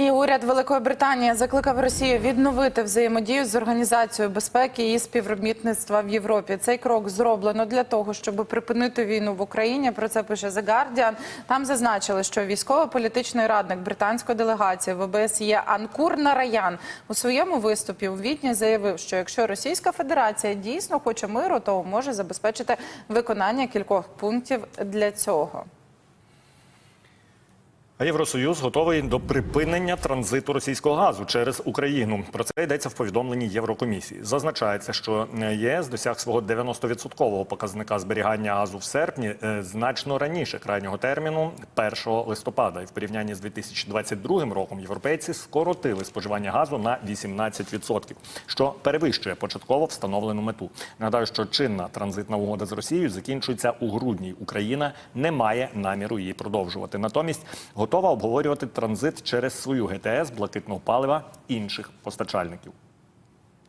І уряд Великої Британії закликав Росію відновити взаємодію з організацією безпеки і співробітництва в Європі. Цей крок зроблено для того, щоб припинити війну в Україні. Про це пише The Guardian. Там зазначили, що військово-політичний радник британської делегації в ОБС є Анкур Нараян у своєму виступі у Відні заявив, що якщо Російська Федерація дійсно хоче миру, то може забезпечити виконання кількох пунктів для цього. Євросоюз готовий до припинення транзиту російського газу через Україну. Про це йдеться в повідомленні Єврокомісії. Зазначається, що єС досяг свого 90% показника зберігання газу в серпні е, значно раніше крайнього терміну 1 листопада. І в порівнянні з 2022 роком європейці скоротили споживання газу на 18%, що перевищує початково встановлену мету. Нагадаю, що чинна транзитна угода з Росією закінчується у грудні. Україна не має наміру її продовжувати. Натомість готова обговорювати транзит через свою ГТС блакитного палива інших постачальників.